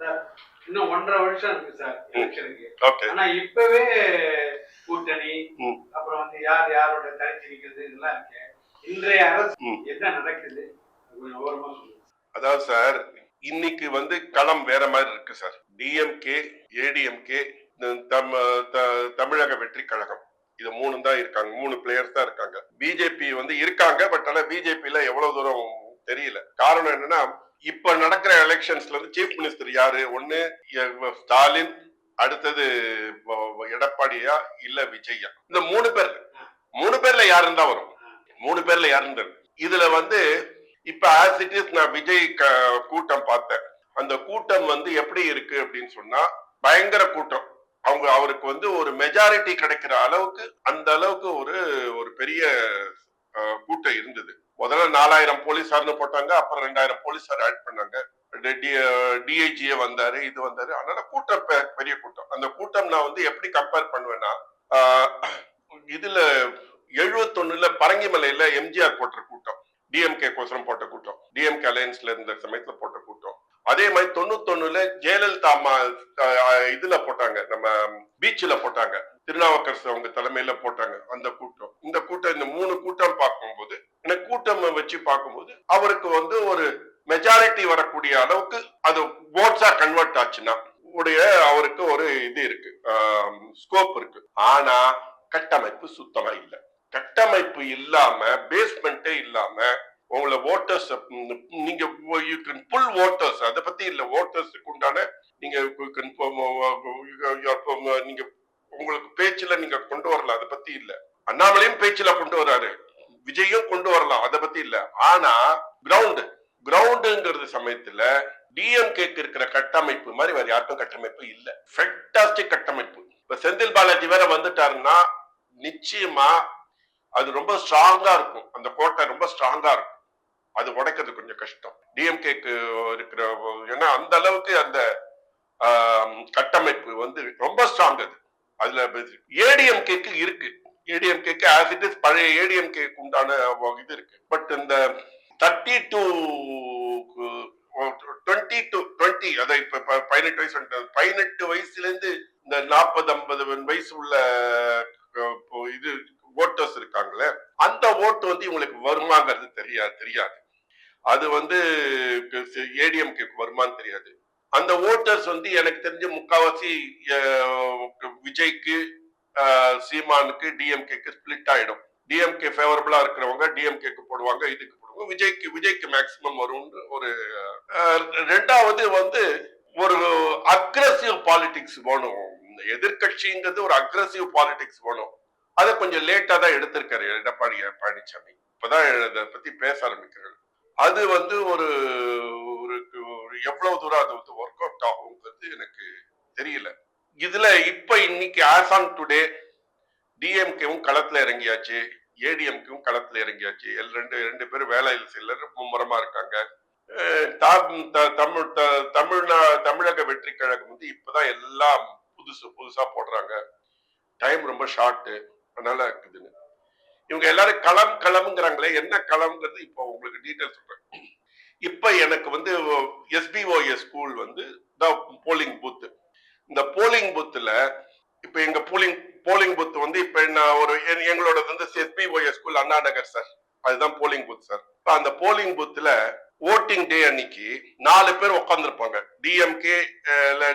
Sir இன்னும் ஒன்றரை வருஷம் இருக்கு சார் எலெக்ஷனுக்கு. ஆனா இப்பவே கூட்டணி. அப்புறம் வந்து யார் யாரோட தனிச்சு நிக்கிறது இதெல்லாம் இருக்கு. இன்றைய அரசு. என்ன நடக்குது? கொஞ்சம் ஓரமா சொல்லுங்க அதாவது சார் இன்னைக்கு வந்து களம் வேற மாதிரி இருக்கு சார். டிஎம்கே ஏடிஎம்கே தமிழக வெற்றி கழகம். இது மூணு தான் இருக்காங்க. மூணு பிளேயர்ஸ் தான் இருக்காங்க. பிஜேபி வந்து இருக்காங்க பட் ஆனா பிஜேபியில எவ்வளவு தூரம் தெரியல. காரணம் என்னன்னா இப்ப நடக்கிற எலெக்ஷன்ஸ்ல இருந்து சீஃப் மினிஸ்டர் யாரு? ஒண்ணு ஸ்டாலின் அடுத்தது எடப்பாடியா இல்ல விஜயா இந்த மூணு பேர் மூணு பேர்ல யாருன்னு தான் வரும்? மூணு பேர்ல யாருன்னு தான் இதுல வந்து இப்ப ஆஸ் இட் இஸ் நான் விஜய் கூட்டம் பார்த்தேன். அந்த கூட்டம் வந்து எப்படி இருக்கு அப்படின்னு சொன்னா பயங்கர கூட்டம். அவங்க அவருக்கு வந்து ஒரு மெஜாரிட்டி கிடைக்கிற அளவுக்கு அந்த அளவுக்கு ஒரு ஒரு பெரிய கூட்டம் இருந்தது. முதல்ல நாலாயிரம் போலீஸார்னு போட்டாங்க அப்புறம் ரெண்டாயிரம் போலீஸார் ஆட் பண்ணாங்க. டிஐஜியே வந்தாரு இது வந்தாரு. அதனால கூட்டம் பெ- பெரிய கூட்டம். அந்த கூட்டம் நான் வந்து எப்படி கம்பேர் பண்ணுவேன்னா ஆஹ், இதுல எழுபத்தொன்னுல பரங்கிமலையில எம்ஜிஆர் போட்ட கூட்டம் டிஎம்கே கோசரம் போட்ட கூட்டம் டிஎம்கே அலையன்ஸ்ல இருந்த சமயத்துல போட்ட கூட்டம். அதே மாதிரி தொண்ணூத்தொன்னுல ஜெயலலிதா அம்மா இதுல போட்டாங்க நம்ம பீச்சில் போட்டாங்க. திருநாவுக்கரசு அவங்க தலைமையில போட்டாங்க அந்த கூட்டம். இந்த கூட்டம் இந்த மூணு கூட்டம் பார்க்கும்போது இந்த கூட்டம் வச்சு பார்க்கும்போது அவருக்கு வந்து ஒரு மெஜாரிட்டி வரக்கூடிய அளவுக்கு அது ஓட்ஸா கன்வெர்ட் ஆச்சுன்னா உடைய அவருக்கு ஒரு இது இருக்கு ஸ்கோப் இருக்கு. ஆனா கட்டமைப்பு சுத்தமா இல்லை. கட்டமைப்பு இல்லாம பேஸ்மெண்ட்டே இல்லாம உங்களை ஓட்டர்ஸ் நீங்க யூ கேன் புல் ஓட்டர்ஸ் அதை பத்தி இல்ல ஓட்டர்ஸுக்கு உண்டான நீங்க நீங்க உங்களுக்கு பேச்சுல நீங்க கொண்டு வரலாம் அதை பத்தி இல்ல. அண்ணாமலையும் பேச்சுல கொண்டு வராரு. விஜயும் கொண்டு வரலாம் அதை பத்தி இல்ல. ஆனா கிரவுண்டு கிரவுண்டுங்கிறது சமயத்துல டிஎம்கேக்கு இருக்கிற கட்டமைப்பு மாதிரி வேற யாருக்கும் கட்டமைப்பு இல்ல. ஃபென்டாஸ்டிக் கட்டமைப்பு. இப்ப செந்தில் பாலாஜி வேற வந்துட்டாருன்னா நிச்சயமா அது ரொம்ப ஸ்ட்ராங்கா இருக்கும். அந்த கோட்டை ரொம்ப ஸ்ட்ராங்கா இருக்கும். அது உடைக்கிறது கொஞ்சம் கஷ்டம். டிஎம்கேக்கு இருக்கிற ஏன்னா அந்த அளவுக்கு அந்த கட்டமைப்பு வந்து ரொம்ப ஸ்ட்ராங் அது. அதுல ஏடிஎம்கேக்கு இருக்கு. ஏடிஎம்கேக்கு ஆஸ் இட் இஸ் பழைய ஏடிஎம்கேக்கு உண்டான இது இருக்கு. பட் இந்த thirty two twenty two twenty அதை இப்ப ப- பதினெட்டு வயசு பதினெட்டு வயசுல இருந்து இந்த நாற்பது ஐம்பது வயசு உள்ள இது ஓட்டர்ஸ் இருக்காங்களே அந்த ஓட்டு வந்து இவங்களுக்கு வருமாங்கிறது தெரியாது தெரியாது. அது வந்து ஏடிஎம்கே வருமான்னு தெரியாது. அந்த ஓட்டர்ஸ் வந்து எனக்கு தெரிஞ்ச முக்காவாசி விஜய்க்கு சீமானுக்கு டிஎம்கேக்கு ஸ்பிளிட் ஆயிடும். டிஎம்கே ஃபேவரபிளா இருக்கிறவங்க டிஎம்கேக்கு போடுவாங்க இதுக்கு போடுவாங்க. விஜய்க்கு விஜய்க்கு மேக்சிமம் வரும்னு ஒரு ரெண்டாவது வந்து ஒரு அக்ரஸிவ் பாலிடிக்ஸ் வேணும். எதிர்கட்சிங்கிறது எதிர்க்கட்சிங்கிறது ஒரு அக்ரஸிவ் பாலிடிக்ஸ் வேணும். அதை கொஞ்சம் லேட்டா தான் எடுத்திருக்காரு எடப்பாடி பழனிசாமி இப்பதான் அதை பத்தி பேச ஆரம்பிக்கிறாரு. அது வந்து ஒரு ஒரு ஒரு எவ்வளவு தூரம் அது வந்து ஒர்க் அவுட் ஆகுங்கிறது எனக்கு தெரியல. இதுல இப்ப இன்னைக்கு ஆஸ் ஆன் டுடே டிஎம்கேவும் களத்துல இறங்கியாச்சு. ஏடிஎம்கேவும் களத்துல இறங்கியாச்சு. எல் ரெண்டு ரெண்டு பேரும் வேலையில் சிலர் மும்முரமா இருக்காங்க. த- தமிழ் த- தமிழ்நா தமிழக வெற்றி கழகம் வந்து இப்பதான் எல்லாம் புதுசு புதுசா போடுறாங்க. டைம் ரொம்ப ஷார்ட்டு அதனால இருக்குதுன்னு. இவங்க எல்லாரும் களம் களம்ங்கிறாங்களே என்ன களம்ங்கிறது இப்போ உங்களுக்கு டீட்டெயில் சொல்றேன். இப்ப எனக்கு வந்து எஸ்பிஓஎஸ் ஸ்கூல் வந்து போலிங் பூத்து இந்த போலிங் பூத்துல இப்ப எங்க போலிங் போலிங் பூத் வந்து இப்ப நான் ஒரு எ- எங்களோட வந்து SPOS school Anna Nagar sir அதுதான் போலிங் பூத் சார் இப்ப அந்த போலிங் பூத்துல ஓட்டிங் டே அன்னைக்கு நாலு பேர் உட்காந்துருப்பாங்க டிஎம்கே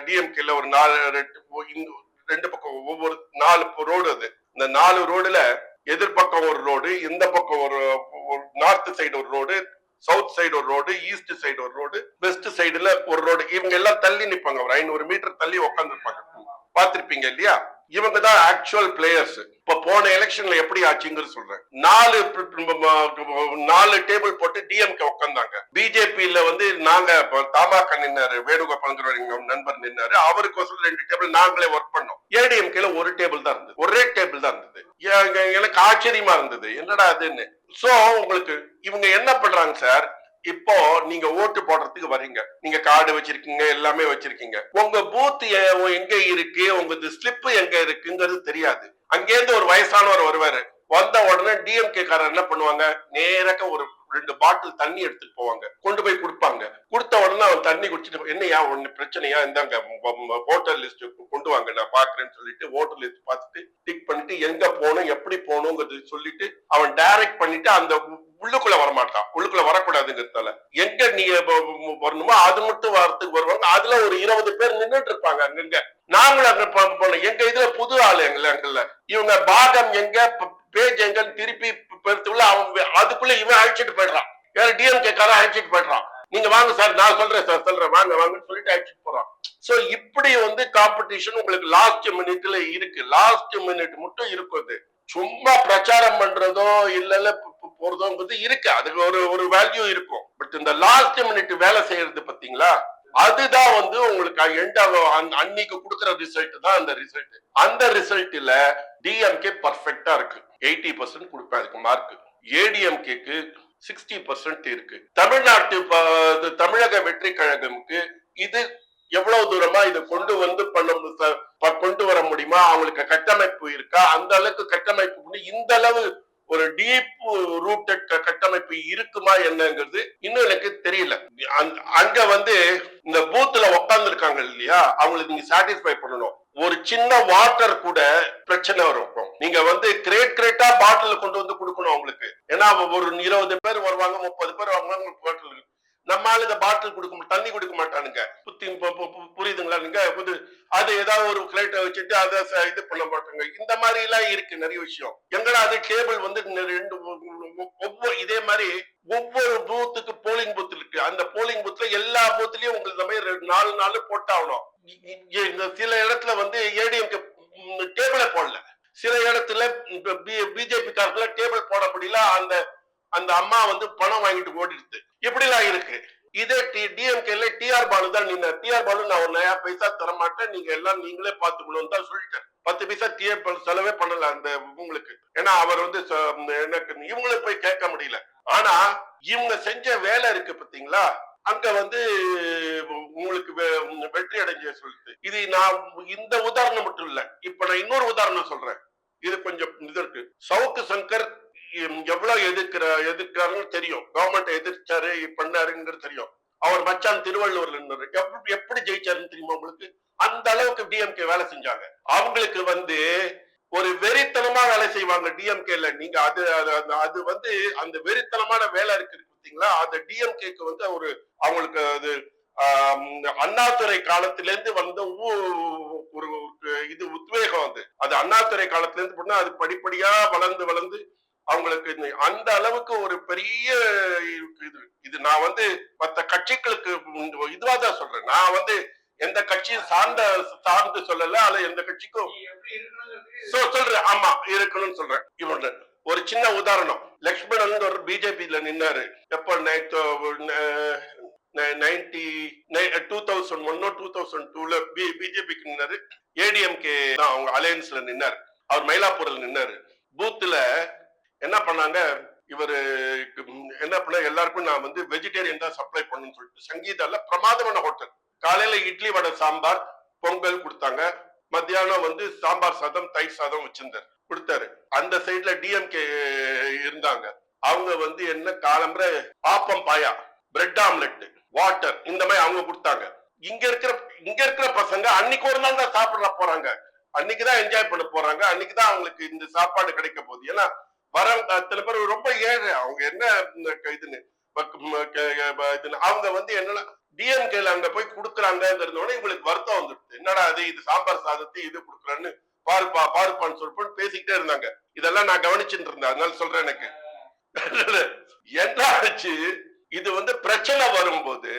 டிஎம்கேல ஒரு நாலு ரெண்டு ரெண்டு பக்கம் ஒவ்வொரு நாலு ரோடு அது. இந்த நாலு ரோடுல எதிர்பக்கம் ஒரு ரோடு இந்த பக்கம் ஒரு நார்த் சைடு ஒரு ரோடு சவுத் சைடு ஒரு ரோடு ஈஸ்ட் சைடு ஒரு ரோடு வெஸ்ட் சைடுல ஒரு ரோடு இவங்க எல்லாம் தள்ளி நிப்பாங்க ஒரு ஐநூறு மீட்டர் தள்ளி உட்காந்துருப்பாங்க பார்த்திருப்பீங்க இல்லையா? இவங்க தான் ஆக்சுவல் பிளேயர்ஸ் இப்ப போன எலெக்ஷன்ல எப்படி ஆச்சுங்கிறது சொல்றேன். நாலு நாலு டேபிள் போட்டு டிஎம்கே உட்காந்தாங்க பிஜேபியில வந்து நாங்க தமாக நின்னாரு வேணுகோபால்ங்கிற நண்பர் நின்னாரு. அவருக்கோசரம் ரெண்டு டேபிள் நாங்களே ஒர்க் பண்ணோம். ஏடிஎம்கேல ஒரு டேபிள் தான் இருந்தது. ஒரே டேபிள் தான் இருந்தது. எனக்கு ஆச்சரியமா இருந்தது. என்னடா அதுன்னு சோ உங்களுக்கு இவங்க என்ன பண்றாங்க சார் இப்போ நீங்க ஓட்டு போடுறதுக்கு வர்றீங்க நீங்க கார்டு வச்சிருக்கீங்க எல்லாமே வச்சிருக்கீங்க. உங்க பூத் எங்க இருக்கு? உங்க ஸ்லிப் எங்க இருக்குங்கிறது தெரியாது. அங்கேருந்து ஒரு வயசானவர் வருவாரு. வந்த உடனே டிஎம்கே காரர் என்ன பண்ணுவாங்க? நேரக்க ஒரு ரெண்டு பாட்டில் தண்ணி எடுத்துட்டு போவாங்க. கொண்டு போய் கொடுப்பாங்க. கொடுத்த உடனே அவன் தண்ணி குடிச்சிட்டு என்னையா ஒன்னு பிரச்சனையா? இந்தாங்க ஓட்டர் லிஸ்ட் கொண்டு வாங்க நான் பாக்குறேன்னு சொல்லிட்டு ஓட்டர் லிஸ்ட் பார்த்துட்டு டிக் பண்ணிட்டு எங்க போகணும் எப்படி போகணுங்கிறது சொல்லிட்டு அவன் டைரக்ட் பண்ணிட்டு அந்த உள்ளுக்குள்ள வரமாட்டான். உள்ளுக்குள்ள வரக்கூடாதுங்கிறதால எங்க நீ வரணுமோ அது மட்டும் வரத்துக்கு வருவாங்க. அதுல ஒரு இருபது பேர் நின்றுட்டு இருப்பாங்க அங்கங்க. நாங்களும் அங்க போனோம் எங்க இதுல புது ஆளு எங்களை அங்கல்ல இவங்க பாகம் எங்க? பேஜ் எங்கன்னு திருப்பி பெருத்துள்ள அவன் அதுக்குள்ள இவன் அழைச்சிட்டு போயிடுறான். வேற டிஎம்கே காரன் அழைச்சிட்டு போயிடுறான். நீங்க வாங்க சார் நான் சொல்றேன் சார் சொல்றேன். வாங்க வாங்கன்னு சொல்லிட்டு அழைச்சிட்டு போறான். சோ இப்படி வந்து காம்படிஷன் உங்களுக்கு லாஸ்ட் மினிட்ல இருக்கு. லாஸ்ட் மினிட் மட்டும் இருக்கும் அது. சும்மா பிரச்சாரம் பண்றதோ இல்ல இல்ல போறதோங்கிறது இருக்கு. அதுக்கு ஒரு ஒரு வேல்யூ இருக்கும். பட் இந்த லாஸ்ட் மினிட் வேலை செய்யறது பாத்தீங்களா அதுதான் வந்து உங்களுக்கு எண்ட் அன்னைக்கு கொடுக்குற ரிசல்ட் தான் அந்த ரிசல்ட் அந்த ரிசல்ட்ல டிஎம்கே பர்ஃபெக்டா இருக்கு. எயிட்டி பர்சன்ட் கொடுப்பேன். அதுக்கு மார்க் ஏடிஎம்கேக்கு சிக்ஸ்டி பர்சன்ட் இருக்கு. தமிழ்நாட்டு ப- இது தமிழக வெற்றி கழகமுக்கு இது எவ்வளவு தூரமா இதை கொண்டு வந்து பண்ண மு- கொண்டு வர முடியுமா? அவங்களுக்கு கட்டமைப்பு இருக்கா? அந்த அளவுக்கு கட்டமைப்பு இந்த அளவு ஒரு டீப் ரூட்டட் கட்டமைப்பு இருக்குமா என்னங்கிறது இன்னும் எனக்கு தெரியல. அங்க வந்து இந்த பூத்துல உட்கார்ந்து இருக்காங்க இல்லையா? அவங்களுக்கு நீங்க சாட்டிஸ்ஃபை பண்ணணும். ஒரு சின்ன வாட்டர் கூட பிரச்சனை வரும். நீங்க வந்து கிரேட் கிரேட்டா பாட்டில் கொண்டு வந்து கொடுக்கணும் அவங்களுக்கு. ஏன்னா ஒரு இருபது பேர் வருவாங்க முப்பது பேர் வருவாங்க பாட்டில் நம்மால இந்த பாட்டில் கொடுக்க மாட்டோம் தண்ணி கொடுக்க மாட்டானுங்க. புத்தி பு- புரியுதுங்களா நீங்க? புது அது ஏதாவது ஒரு கிரேட்டை வச்சுட்டு அதை இது பண்ண மாட்டாங்க. இந்த மாதிரி எல்லாம் இருக்கு நிறைய விஷயம். எங்கடா அது டேபிள் வந்து ரெண்டு ஒவ்வொரு இதே மாதிரி ஒவ்வொரு பூத்துக்கு போலிங் பூத் இருக்கு. அந்த போலிங் பூத்ல எல்லா பூத்துலயும் உங்களுக்கு இந்த மாதிரி ரெண்டு- நாலு நாள் போட்டாகணும். சில இடத்துல வந்து ஏடிஎம்கே டேபிளை போடல. சில இடத்துல பிஜேபி காரத்துல டேபிள் போட முடியல. அந்த அந்த அம்மா வந்து பணம் வாங்கிட்டு ஓடிடுது. இப்படிலாம் இருக்கு. இதே டி டிஎம்கேல டிஆர் பாலு தான் நீங்க டிஆர் பாலு நான் ஒரு நயா பைசா தர மாட்டேன் நீங்க எல்லாம் நீங்களே பாத்துக்கணும் தான் சொல்லிட்டேன். பத்து பைசா டிஆர் செலவே பண்ணல அந்த உங்களுக்கு. ஏன்னா அவர் வந்து ச- எனக்கு இவங்களுக்கு போய் கேட்க முடியல. ஆனா இவங்க செஞ்ச வேலை இருக்கு பாத்தீங்களா? அங்க வந்து உங்களுக்கு வெற்றி அடைஞ்ச சொல்லுது இது நான் இந்த உதாரணம் மட்டும் இல்ல. இப்ப நான் இன்னொரு உதாரணம் சொல்றேன். இது கொஞ்சம் இது இருக்கு. சவுக்கு சங்கர் எவ்வளவு எதிர்க்கிற எதிர்க்கிறாருன்னு தெரியும். கவர்மெண்ட் எதிர்த்தாரு பண்ணாருங்கிறது தெரியும். அவர் மச்சான் திருவள்ளுவர்ல இருந்தாரு எப்படி எப்படி ஜெயிச்சாருன்னு தெரியுமா உங்களுக்கு? அந்த அளவுக்கு டிஎம்கே வேலை செஞ்சாங்க. அவங்களுக்கு வந்து ஒரு வெறித்தனமா வேலை செய்வாங்க டிஎம்கேல நீங்க அது அது அது- அது வந்து அந்த வெறித்தனமான வேலை இருக்கு பார்த்தீங்களா அந்த டிஎம்கேக்கு வந்து ஒரு அவங்களுக்கு அது அண்ணாதுரை காலத்திலேருந்து வந்த ஒரு இது உத்வேகம் அது. அது அண்ணாதுரை காலத்துல இருந்து பண்ணா அது படிப்படியா வளர்ந்து வளர்ந்து அவங்களுக்கு அந்த அளவுக்கு ஒரு பெரிய இது. இது நான் வந்து மத்த கட்சிகளுக்கு இதுவா தான் சொல்றேன். நான் வந்து எந்த கட்சியும் சார்ந்த சார்ந்து சொல்லல அல்ல எந்த கட்சிக்கும் சொல்றேன். ஆமா இருக்கணும்னு சொல்றேன். இவனு ஒரு சின்ன உதாரணம். லக்ஷ்மணன் ஒரு பிஜேபியில நின்னாரு. எப்ப நைன்டி டூ தௌசண்ட் ஒன்னோ டூ தௌசண்ட் டூல பிஜேபிக்கு நின்னாரு. ஏடிஎம்கே தான் அவங்க அலையன்ஸ்ல நின்னாரு. அவர் மயிலாப்பூர்ல நின்னாரு. பூத்துல என்ன பண்ணாங்க? இவரு என்ன பண்ண? எல்லாருக்கும் நான் வந்து வெஜிடேரியன் தான் சப்ளை பண்ணணும்னு சொல்லிட்டு சங்கீதால பிரமாதமான ஹோட்டல் காலையில இட்லி வடை சாம்பார் பொங்கல் கொடுத்தாங்க. மத்தியானம் வந்து சாம்பார் சாதம் தயிர் சாதம் வச்சிருந்தாரு. கொடுத்தாரு. அந்த சைட்ல டிஎம்கே இருந்தாங்க. அவங்க வந்து என்ன காலம்பர appam paya bread omelette water இந்த மாதிரி அவங்க கொடுத்தாங்க. இங்க இருக்கிற இங்க இருக்கிற பசங்க அன்னைக்கு ஒரு நாள் தான் சாப்பிட போறாங்க. அன்னைக்கு தான் என்ஜாய் பண்ண போறாங்க. அன்னைக்கு தான் அவங்களுக்கு இந்த சாப்பாடு கிடைக்க போகுது. ஏன்னா வர அத்தனை பேர் ரொம்ப ஏழை. அவங்க என்ன இந்த க- இதுன்னு அவங்க வந்து என்னன்னா டிஎம்கேல அங்க போய் கொடுக்குறாங்கிறதோட இவங்களுக்கு வருத்தம் வந்துடுது. என்னடா அது இது சாம்பார் சாதத்தை இது கொடுக்குறேன்னு பாருப்பா பாருப்பான்னு சொல்லிட்டு பேசிக்கிட்டே இருந்தாங்க. இதெல்லாம் நான் கவனிச்சுட்டு இருந்தேன். அதனால சொல்றேன் எனக்கு. என்ன ஆச்சு இது வந்து பிரச்சனை வரும்போது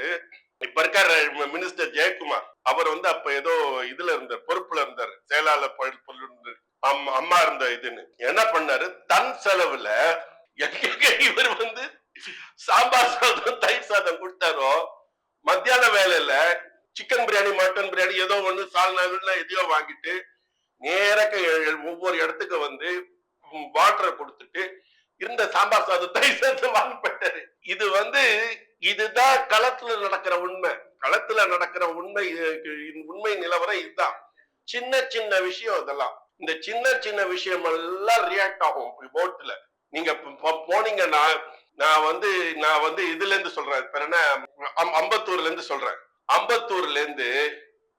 இப்ப இருக்காரு மினிஸ்டர் ஜெயக்குமார். அவர் வந்து அப்ப ஏதோ இதுல இருந்தார் பொறுப்புல இருந்தார். செயலாளர் அம்மா இருந்த இதுன்னு. என்ன பண்ணாரு? தன் செலவுல எங்க இவர் வந்து சாம்பார் சாதம் தயிர் சாதம் கொடுத்தாரோ மத்தியான வேலையில சிக்கன் பிரியாணி மட்டன் பிரியாணி ஏதோ ஒண்ணு சால்னா எதையோ வாங்கிட்டு நேரக்க ஒவ்வொரு இடத்துக்கு வந்து வாட்டரை கொடுத்துட்டு இருந்த சாம்பார் சாதத்தை சேர்த்து வாங்கப்பட்டாரு இது வந்து இதுதான் களத்துல நடக்கிற உண்மை. களத்துல நடக்கிற உண்மை உண்மை நிலவரம் இதுதான். சின்ன சின்ன விஷயம் இதெல்லாம். இந்த சின்ன சின்ன விஷயம் எல்லாம் ரியாக்ட் ஆகும் ஓட்டுல நீங்க போனீங்கன்னா நான் வந்து நான் வந்து இதுல இருந்து சொல்றேன் என்ன அம்- அம்பத்தூர்ல இருந்து சொல்றேன். அம்பத்தூர்ல இருந்து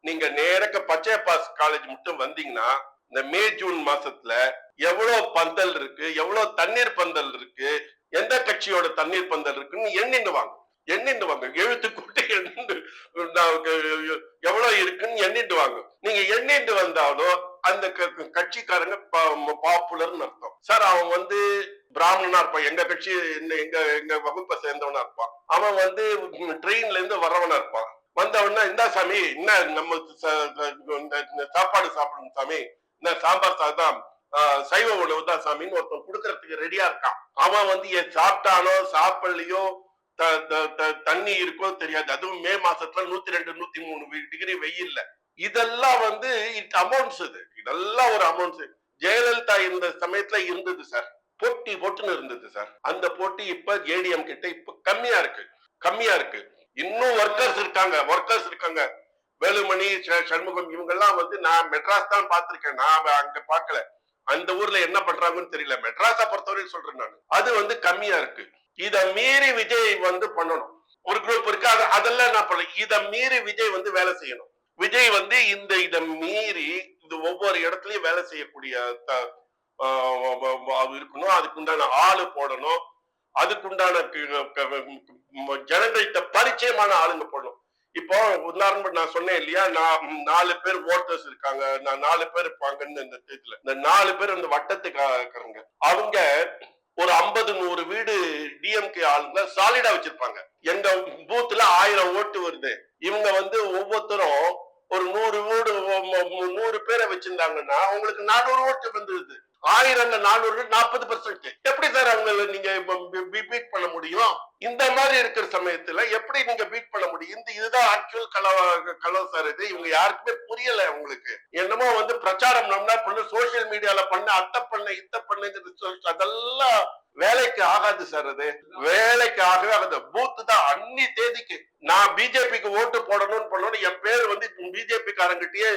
நீங்க நேரக்க பச்சையப்பாஸ் காலேஜ் மட்டும் வந்தீங்கன்னா இந்த மே ஜூன் மாசத்துல எவ்வளவு பந்தல் இருக்கு எவ்வளவு தண்ணீர் பந்தல் இருக்கு எந்த கட்சியோட தண்ணீர் பந்தல் இருக்குன்னு எண்ணிட்டு வாங்க. எண்ணிட்டு வாங்க. எழுத்து கூட்டி எண்ணிட்டு எவ்வளவு இருக்குன்னு எண்ணிட்டு வாங்க. நீங்க எண்ணிட்டு வந்தாலும் அந்த க- கட்சிக்காரங்க பாப்புலர்னு அர்த்தம். சார் அவன் வந்து பிராமணனா இருப்பான். எங்க கட்சி என்ன- எங்க எங்க வகுப்பை சேர்ந்தவனா இருப்பான். அவன் வந்து ட்ரெயின்ல இருந்து வரவனா இருப்பான். வந்தவனா இந்தா சாமி என்ன நம்ம ச- இந்த- இந்த சாப்பாடு சாப்பிடணும் சாமி. இந்த சாம்பார் சாதம் சைவ உணவு தான் சாமின்னு ஒருத்தன் கொடுக்கறதுக்கு ரெடியா இருக்கான். அவன் வந்து என் சாப்பிட்டானோ சாப்பிடலையோ த- த- த- தண்ணி இருக்கோ தெரியாது. அதுவும் மே மாசத்துல நூத்தி ரெண்டு நூத்தி மூணு டிகிரி வெயில்ல. இதெல்லாம் வந்து இட் அமௌண்ட்ஸ் இது. இதெல்லாம் ஒரு அமௌண்ட்ஸ் ஜெயலலிதா இருந்த சமயத்துல இருந்தது சார் போட்டி போட்டுன்னு இருந்தது சார் அந்த போட்டி இப்ப ஏடிஎம் கிட்ட இப்ப கம்மியா இருக்கு. கம்மியா இருக்கு. இன்னும் ஒர்க்கர்ஸ் இருக்காங்க ஒர்க்கர்ஸ் இருக்காங்க. வேலுமணி ச- சண்முகம் இவங்கெல்லாம் வந்து நான் மெட்ராஸ் தான் பார்த்திருக்கேன். நான் அங்க பார்க்கல. அந்த ஊர்ல என்ன பண்றாங்கன்னு தெரியல. மெட்ராஸை பொறுத்தவரையும் சொல்றேன் நான். அது வந்து கம்மியா இருக்கு. இதை மீறி விஜய் வந்து பண்ணணும். ஒரு குரூப் இருக்கு. அது அதெல்லாம் நான் பண்ணல. இதை மீறி விஜய் வந்து வேலை செய்யணும். விஜய் வந்து இந்த இதை மீறி இது ஒவ்வொரு இடத்துலயும் வேலை செய்யக்கூடிய இருக்கணும். அதுக்குண்டான ஆளு போடணும். அதுக்குண்டான ஜனங்கள்கிட்ட பரிச்சயமான ஆளுங்க போடணும். இப்போ உதாரணம் நான் சொன்னேன் இல்லையா நான் நாலு பேர் ஓட்டர்ஸ் இருக்காங்க நான் நாலு பேர் இருப்பாங்கன்னு இந்த தேதியில இந்த நாலு பேர் அந்த வட்டத்துக்காரங்க. அவங்க ஒரு ஐம்பது நூறு வீடு டிஎம்கே ஆளுங்க சாலிடா வச்சிருப்பாங்க. எங்க பூத்துல ஆயிரம் ஓட்டு வருது. இவங்க வந்து ஒவ்வொருத்தரும் ஒரு நூறு வீடு நூறு பேரை வச்சிருந்தாங்கன்னா அவங்களுக்கு நானூறு ஓட்டு வந்துருது. ஆயிரம்ல நானூறு நாற்பது பர்சன்ட் எப்படி சார் அவங்களை நீங்க பீட் பண்ண முடியும்? இந்த மாதிரி இருக்கிற சமயத்துல எப்படி நீங்க பீட் பண்ண முடியும்? இந்த இதுதான் ஆக்சுவல் கலவ கலவ சார் இது. இவங்க யாருக்குமே புரியல உங்களுக்கு. என்னமோ வந்து பிரச்சாரம் நம்மளா பண்ணு சோசியல் மீடியால பண்ண அத்தை பண்ண இத்த பண்ணுங்கிறது சொல்லிட்டு அதெல்லாம் வேலைக்கு ஆகாது சார் அது. வேலைக்கு ஆகவே ஆகாது பூத்து தான் அன்னி தேதிக்கு. நான் பிஜேபிக்கு ஓட்டு போடணும்னு பண்ணணும் என் பேர் வந்து பிஜேபி காரங்கிட்டயே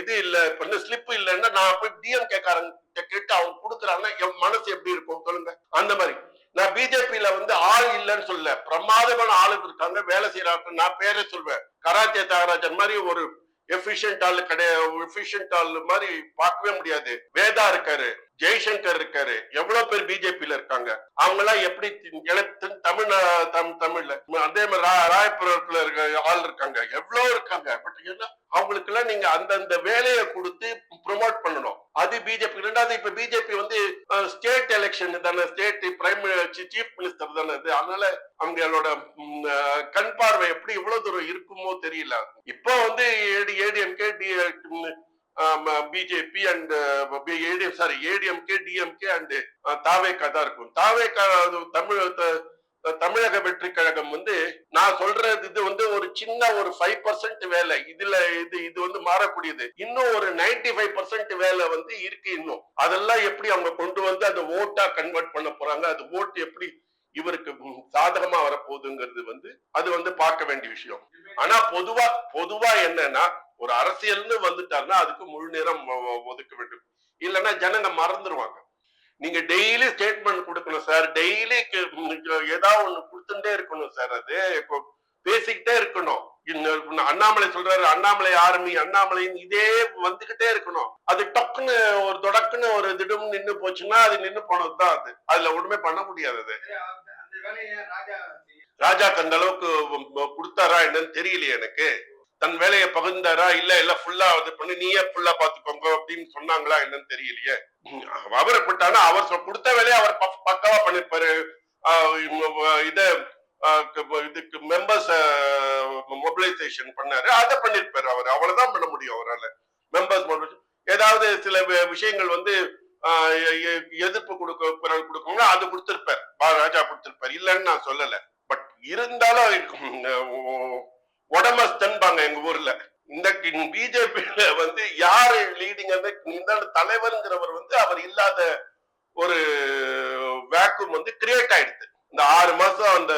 இது இல்ல பண்ண ஸ்லிப் இல்லைன்னா நான் போய் டிஎம்கே காரங்க கேட்டு அவங்க கொடுக்குறாங்கன்னா என் மனசு எப்படி இருக்கும் சொல்லுங்க. அந்த மாதிரி. நான் பிஜேபியில வந்து ஆள் இல்லைன்னு சொல்ல பிரமாதமான ஆளுங்க இருக்காங்க வேலை செய்யறாங்க நான் பேரே சொல்வேன். கராத்தே தியாகராஜன் மாதிரி ஒரு எஃபிஷியன்ட் ஆள் கிடையாது எஃபிஷியன்ட் ஆள் மாதிரி பார்க்கவே முடியாது. வேதா இருக்காரு ஜெய்சங்கர் இருக்காரு எவ்வளவு பேர் பிஜேபியில இருக்காங்க? அவங்க எல்லாம் எப்படி எனக்கு தமிழ் தம்- தமிழ்ல அதே மாதிரி ரா- ராயபுரத்துல இருக்க ஆள் இருக்காங்க எவ்வளவு இருக்காங்க பட் என்ன அவங்களுக்கு எல்லாம் நீங்க அந்தந்த வேலையை கொடுத்து ப்ரொமோட் பண்ணணும். அது பிஜேபி ரெண்டாவது இப்ப பிஜேபி வந்து ஸ்டேட் எலெக்ஷன் தானே ஸ்டேட் பிரைம் சீஃப் மினிஸ்டர் தானே இது. அதனால அவங்களோட கண் பார்வை எப்படி இவ்வளவு தூரம் இருக்குமோ தெரியல. இப்போ வந்து AD ADMK BJP and ATM sorry ADMK DMK and TVK தான் இருக்கும். தாவேக்கா அது தமிழ் தமிழக வெற்றி கழகம் வந்து நான் சொல்றது இது வந்து ஒரு சின்ன ஒரு ஃபைவ் பர்சன்ட் வேலை. இதுல இது இது வந்து மாறக்கூடியது. இன்னும் ஒரு 95% ஃபைவ் பர்சன்ட் வேலை வந்து இருக்கு இன்னும். அதெல்லாம் எப்படி அவங்க கொண்டு வந்து அந்த ஓட்டா கன்வெர்ட் பண்ண போறாங்க? அது ஓட்டு எப்படி இவருக்கு சாதகமா வரப்போகுதுங்கிறது வந்து அது வந்து பார்க்க வேண்டிய விஷயம். ஆனா பொதுவா பொதுவா என்னன்னா ஒரு அரசியல்னு வந்துட்டாருன்னா அதுக்கு முழு நேரம் ஒதுக்க வேண்டும். இல்லைன்னா ஜனங்க மறந்துருவாங்க. நீங்க டெய்லி ஸ்டேட்மெண்ட் கொடுக்கணும் சார் டெய்லி ஏதாவது ஒண்ணு கொடுத்துட்டே இருக்கணும் சார் அது பேசிக்கிட்டே இருக்கணும். அண்ணாமலை சொல்றாரு அண்ணாமலை ஆர்மி அண்ணாமலைன்னு இதே வந்துகிட்டே இருக்கணும். அது டக்குன்னு ஒரு தொடக்குன்னு ஒரு திடும் நின்னு போச்சுன்னா அது நின்னு போனதுதான் அது. அதுல ஒண்ணுமே பண்ண முடியாது அது. ராஜாக்கு அந்த அளவுக்கு கொடுத்தாரா என்னன்னு தெரியலையே எனக்கு. தன் வேலையை பகிர்ந்தாரா? இல்ல இல்ல ஃபுல்லா இது பண்ணி நீயே ஃபுல்லா பாத்துக்கோங்க அப்படின்னு சொன்னாங்களா என்னன்னு தெரியலையே. அவர் எப்படிட்டானா அவர் கொடுத்த வேலையை அவர் ப- பக்காவா பண்ணிருப்பாரு. இத இதுக்கு மெம்பர்ஸ் மொபிலைசேஷன் பண்ணாரு. அதை பண்ணிருப்பாரு அவர். அவ்வளவுதான் பண்ண முடியும் அவரால. மெம்பர்ஸ் ஏதாவது சில வி- விஷயங்கள் வந்து எதிர்ப்பு கொடுக்க குரல் கொடுக்கணும்னா அது கொடுத்திருப்பார். பா ராஜா கொடுத்திருப்பார். இல்லைன்னு நான் சொல்லலை. பட் இருந்தாலும் உடமஸ்தன்பாங்க எங்க ஊர்ல. இந்த பிஜேபியில வந்து யாரு லீடிங் இந்த தலைவர்ங்கிறவர் வந்து அவர் இல்லாத ஒரு வேக்யூம் வந்து கிரியேட் ஆயிடுது. இந்த ஆறு மாசம் அந்த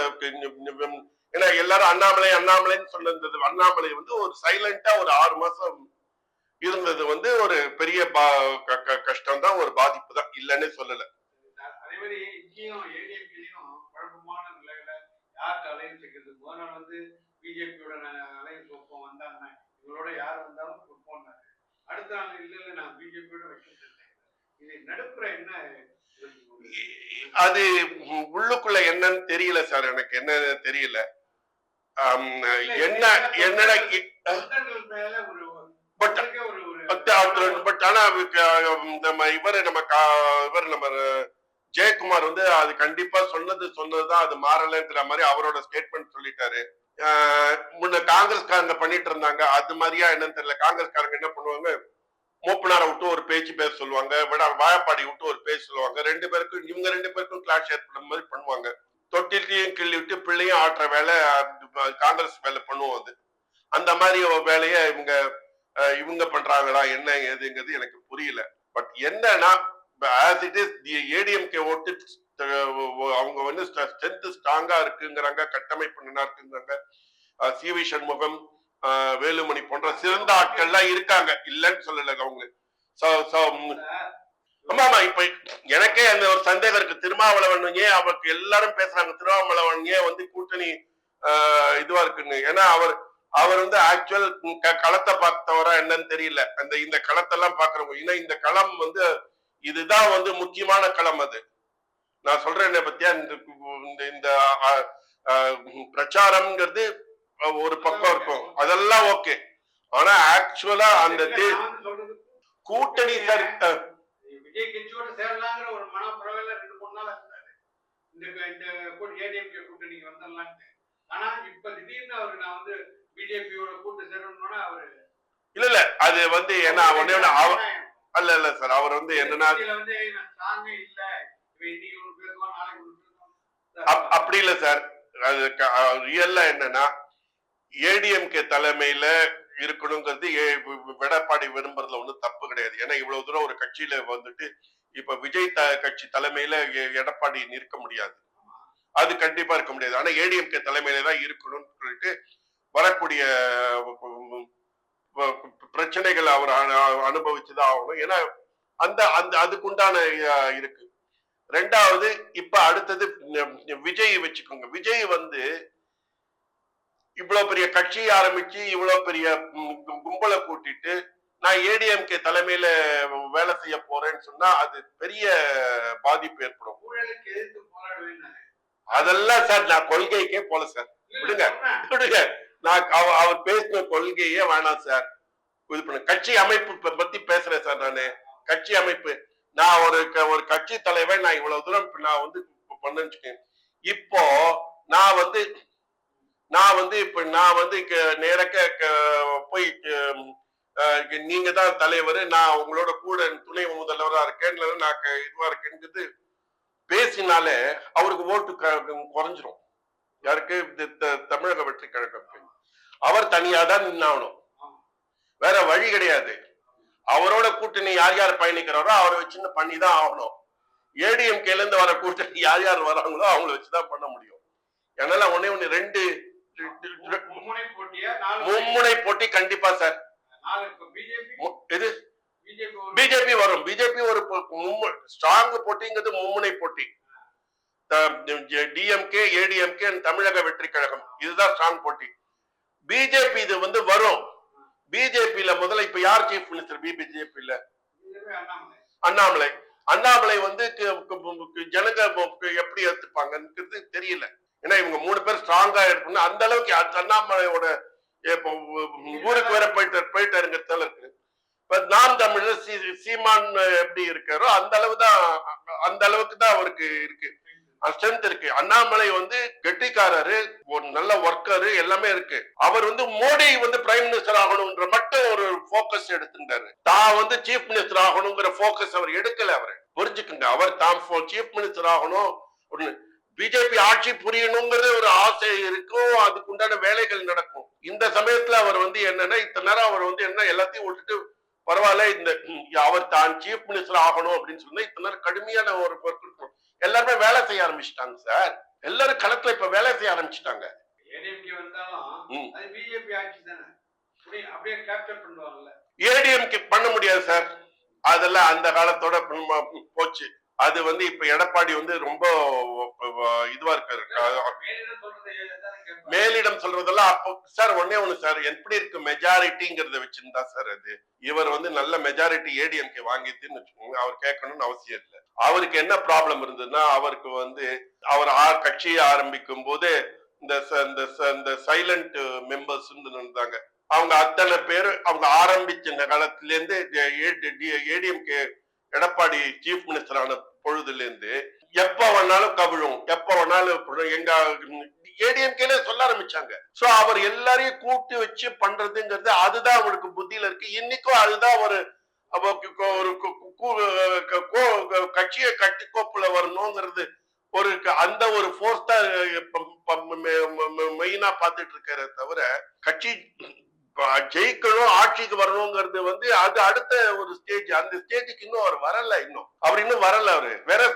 ஏன்னா எல்லாரும் அண்ணாமலை அண்ணாமலைன்னு சொன்னது அண்ணாமலை வந்து ஒரு சைலண்டா ஒரு ஆறு மாசம் இருந்தது வந்து ஒரு பெரிய கஷ்டம் தான் ஒரு பாதிப்பு தான் இல்லைன்னு சொல்லல. அதே மாதிரி இங்கேயும் ஏடிஎம்கேலையும் குழப்பமான நிலையில அலையன்ஸ் வந்து பிஜேபியோட அலையன்ஸ் வந்தாங்க இவரோட யார் வந்தாலும் வைப்போம்னாங்க அடுத்த நாள் இல்ல இல்ல நான் பிஜேபியோட வைக்கிறது இது நடுப்புற என்ன அது உள்ளுக்குள்ள என்னன்னு தெரியல சார். எனக்கு என்னன்னு தெரியல. என்ன என்னடா பட் பட் ஆனா இவர் நம்ம இவர் நம்ம ஜெயக்குமார் வந்து அது கண்டிப்பா சொன்னது சொன்னதுதான் அது மாறலைங்கிற மாதிரி அவரோட ஸ்டேட்மெண்ட் சொல்லிட்டாரு. முன்ன காங்கிரஸ்காரங்க பண்ணிட்டு இருந்தாங்க. அது மாதிரியா என்னன்னு தெரியல. காங்கிரஸ்காரங்க என்ன பண்ணுவாங்க? மூப்பனாரை விட்டு ஒரு பேச்சு பேச சொல்லுவாங்க. விட வாயப்பாடி விட்டு ஒரு பேச்சு சொல்லுவாங்க. ரெண்டு பேருக்கும் இவங்க ரெண்டு பேருக்கும் கிளாஷ் ஏற்படும் மாதிரி பண்ணுவாங்க. தொட்டிலையும் கிள்ளி விட்டு பிள்ளையும் ஆட்டுற வேலை காங்கிரஸ் வேலை பண்ணுவோம் அது. அந்த மாதிரி வேலையை இவங்க இவங்க பண்றாங்களா? என்ன ஏதுங்கிறது எனக்கு புரியல. பட் என்னன்னா as it is the ADMK ஓட்டு அவங்க வந்து ஸ்ட்ரென்த் ஸ்ட்ராங்கா இருக்குங்கிறாங்க கட்டமைப்பு நல்லா இருக்குங்கிறாங்க. சி வி சண்முகம் வேலுமணி போன்ற சிறந்த ஆட்கள்லாம் இருக்காங்க. இல்லைன்னு சொல்லல அவங்க. ஆமா ஆமா இப்ப எனக்கே அந்த ஒரு சந்தேகம் இருக்கு. திருமாவளவன் ஏன் அவருக்கு எல்லாரும் பேசுறாங்க? திருமாவளவன் ஏன் வந்து கூட்டணி ஆஹ், இதுவா இருக்குன்னு? ஏன்னா அவர் அவர் வந்து ஆக்சுவல் களத்தை பார்த்தவரா என்னன்னு தெரியல. அந்த இந்த களத்தெல்லாம் பாக்குறவங்க ஏன்னா இந்த களம் வந்து இதுதான் வந்து முக்கியமான களம் அது. நான் சொல்றேன் என்ன பத்தியா? இந்த இந்த பிரச்சாரம்ங்கிறது ஒரு பக்கம் இருக்கும். அதெல்லாம் ஓகே. ஆனா ஆக்சுவலா அந்த கூட்டணி சரி இல்ல இல்ல. அது வந்து ஏன்னா அல்ல இல்ல சார். அவர் வந்து என்னன்னா அப்படி இல்ல சார். அது ரியல்ல என்னன்னா ஏடிஎம்கே தலைமையில இருக்கணுங்கிறது எடப்பாடி விரும்புறதுல ஒண்ணும் தப்பு கிடையாது. ஏன்னா இவ்வளவு தூரம் ஒரு கட்சியில வந்துட்டு இப்ப விஜய் த கட்சி தலைமையில எடப்பாடி நிற்க முடியாது. அது கண்டிப்பா இருக்க முடியாது. ஆனா ஏடிஎம்கே தலைமையில தான் இருக்கணும்னு சொல்லிட்டு வரக்கூடிய பிரச்சனைகள் அவர் அனு- அனுபவிச்சுதான் ஆகணும். ஏன்னா அந்த அந்த அதுக்குண்டான இருக்கு. ரெண்டாவது இப்ப அடுத்தது விஜய் வச்சுக்கோங்க. விஜய் வந்து இவ்வளவு பெரிய கட்சி ஆரம்பிச்சு இவ்வளவு பெரிய கும்பலை கூட்டிட்டு நான் ஏடிஎம்கே தலைமையில வேலை செய்ய போறேன்னு சொன்னா அது பெரிய பாதிப்பு ஏற்படும். அதெல்லாம் சார் நான் கொள்கைக்கே போல சார். விடுங்க. விடுங்க. நான் அவ- அவர் பேசின கொள்கையே வேணாம் சார். இது பண்ண கட்சி அமைப்பு பத்தி பேசுறேன் சார் நானு. கட்சி அமைப்பு. நான் ஒரு ஒரு கட்சி தலைவன் நான் இவ்வளவு தூரம் நான் வந்து பண்ணு இப்போ நான் வந்து நான் வந்து இப்ப நான் வந்து நேரக்க க- போய் நீங்க தான் தலைவர். நான் உங்களோட கூட துணை முதல்வரா இருக்கேன். நான் இதுவா இருக்கேங்கிறது பேசினாலே அவருக்கு ஓட்டு க- குறைஞ்சிரும். யாருக்கு? த- தமிழக வெற்றி கழகம். அவர் தனியா தான் நின்னாகணும். வேற வழி கிடையாது. அவரோட கூட்டணி யார் யார் பயணிக்கிறாரோ அவரை வச்சுன்னு பண்ணி தான் ஆகணும். ஏடிஎம்கேல இருந்து வர கூட்டணி யார் யார் வராங்களோ அவங்கள வச்சுதான் பண்ண முடியும். அதனால ஒண்ணே ஒண்ணு ரெண்டு மும்முனை போட்டி. கண்டிப்பா சார். இது? பிஜேபி வரும். பிஜேபி ஒரு ஸ்ட்ராங் போட்டிங்கிறது மும்முனை போட்டி. டிஎம்கே ஏடிஎம்கே தமிழக வெற்றி கழகம் இதுதான் ஸ்ட்ராங் போட்டி. பிஜேபி இது வந்து வரும். பிஜேபியில முதல்ல இப்ப யார் சீஃப் மினிஸ்டர் பிஜேபியில அண்ணாமலை. அண்ணாமலை வந்து ஜனங்க எப்படி எடுத்துப்பாங்கன்றது தெரியல. ஏன்னா இவங்க மூணு பேர் ஸ்ட்ராங்கா இருக்கணும். அந்த அளவுக்கு அண்ணாமலையோட இப்போ ஊருக்கு வேற போயிட்டு போயிட்டாருங்கிறதால இருக்கு இப்ப நாம் தமிழர் சீ சீமான் எப்படி இருக்காரோ அந்த அளவு தான் அந்த அளவுக்கு தான் அவருக்கு இருக்கு. ஸ்ட்ரென்த் இருக்கு அண்ணாமலை வந்து கெட்டிக்காரரு ஒரு நல்ல ஒர்க்கரு எல்லாமே இருக்கு. அவர் வந்து மோடி வந்து பிரைம் மினிஸ்டர் ஆகணும்ன்ற மட்டும் ஒரு போக்கஸ் எடுத்துட்டாரு தான் வந்து சீஃப் மினிஸ்டர் ஆகணுங்கிற போக்கஸ் அவர் எடுக்கல அவர். புரிஞ்சுக்குங்க. அவர் தான் சீஃப் மினிஸ்டர் ஆகணும். ஒண்ணு பிஜேபி ஆட்சி புரியணுங்கிறது ஒரு ஆசை இருக்கும். அதுக்கு உண்டான வேலைகள் நடக்கும். இந்த சமயத்துல அவர் வந்து என்னன்னா இத்தனை நேரம் அவர் வந்து என்ன எல்லாத்தையும் விட்டுட்டு பரவாயில்ல இந்த அவர் தான் சீஃப் மினிஸ்டர் ஆகணும் அப்படின்னு சொன்னா இத்தனை நேரம் கடுமையான ஒரு பொருட்கள் எல்லாருமே வேலை செய்ய ஆரம்பிச்சிட்டாங்க சார். எல்லாரும் களத்துல இப்ப வேலை செய்ய ஆரம்பிச்சிட்டாங்க. ஏடிஎம்கே பண்ண முடியாது சார். அதெல்லாம் அந்த காலத்தோட போச்சு. அது வந்து இப்ப எடப்பாடி வந்து ரொம்ப இதுவா இருக்காரு மேலிடம் சொல்றதெல்லாம் அப்போ சார் ஒன்னே ஒண்ணு சார் எப்படி இருக்கு மெஜாரிட்டிங்கிறத வச்சிருந்தா சார் அது இவர் வந்து நல்ல மெஜாரிட்டி ஏடிஎம்கே வாங்கிட்டுன்னு வச்சுக்கோங்க அவர் கேட்கணும்னு அவசியம் இல்லை அவருக்கு என்ன ப்ராப்ளம் இருந்ததுன்னா அவருக்கு வந்து அவர் ஆ- கட்சியை ஆரம்பிக்கும் போது இந்த இந்த சைலண்ட் மெம்பர்ஸ் இருந்தாங்க அவங்க அத்தனை பேர் அவங்க ஆரம்பிச்ச இந்த காலத்துல இருந்து ஏடிஎம்கே எடப்பாடி சீஃப் மினிஸ்டர் ஆன பொழுதுல எப்ப வேணாலும் கவிழும் எப்ப வேணாலும் எங்க ஏடிஎம்கேல சொல்ல ஆரம்பிச்சாங்க. சோ அவர் எல்லாரையும் கூட்டி வச்சு பண்றதுங்கிறது அதுதான் அவருக்கு புத்தியில இருக்கு. இன்னைக்கும் அதுதான் ஒரு ஒரு கட்சியை கட்டுக்கோப்புல வரணுங்கிறது ஒரு க- அந்த ஒரு ஃபோர்ஸ் தான் மெயினா பார்த்துட்டு இருக்கிறத தவிர கட்சி ஜெயிக்கணும் ஆட்சிக்கு வரணுங்கிறது வந்து அது அடுத்த ஒரு ஸ்டேஜ் அந்த ஸ்டேஜுக்கு இன்னும் அவர் வரல இன்னும். அவர் இன்னும் வரல அவரு. வேற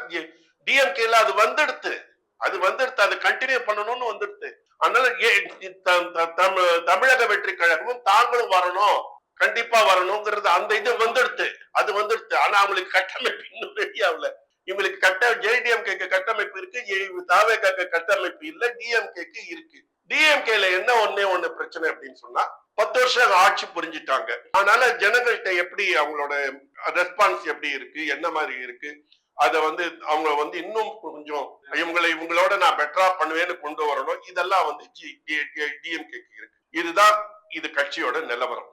டிஎம்கேல அது வந்துடுத்து. அது வந்துடுத்து. அதை கண்டினியூ பண்ணணும்னு வந்துடுத்து. அதனால ஏ- த- தமிழ்- தமிழக வெற்றி கழகமும் தாங்களும் வரணும். கண்டிப்பா வரணுங்கிறது அந்த இது வந்துடுத்து. அது வந்துடுத்து. ஆனா அவங்களுக்கு கட்டமைப்பு இன்னும் ரெடி ஆகல. இவங்களுக்கு கட்ட ஜேடிஎம்கேக்கு கட்டமைப்பு இருக்கு. தாவேக்காக்கு கட்டமைப்பு இல்ல. டிஎம்கேக்கு இருக்கு. டிஎம்கேல என்ன ஒன்னே ஒண்ணு பிரச்சனை அப்படின்னு சொன்னா பத்து வருஷம் ஆட்சி புரிஞ்சிட்டாங்க. அதனால ஜனங்கள்கிட்ட எப்படி அவங்களோட ரெஸ்பான்ஸ் எப்படி இருக்கு என்ன மாதிரி இருக்கு அதை வந்து அவங்க வந்து இன்னும் கொஞ்சம் இவங்களை இவங்களோட நான் பெட்டரா பண்ணுவேன்னு கொண்டு வரணும். இதெல்லாம் வந்து டிஎம்கேக்கு இருக்கு. இதுதான் இது கட்சியோட நிலவரம்.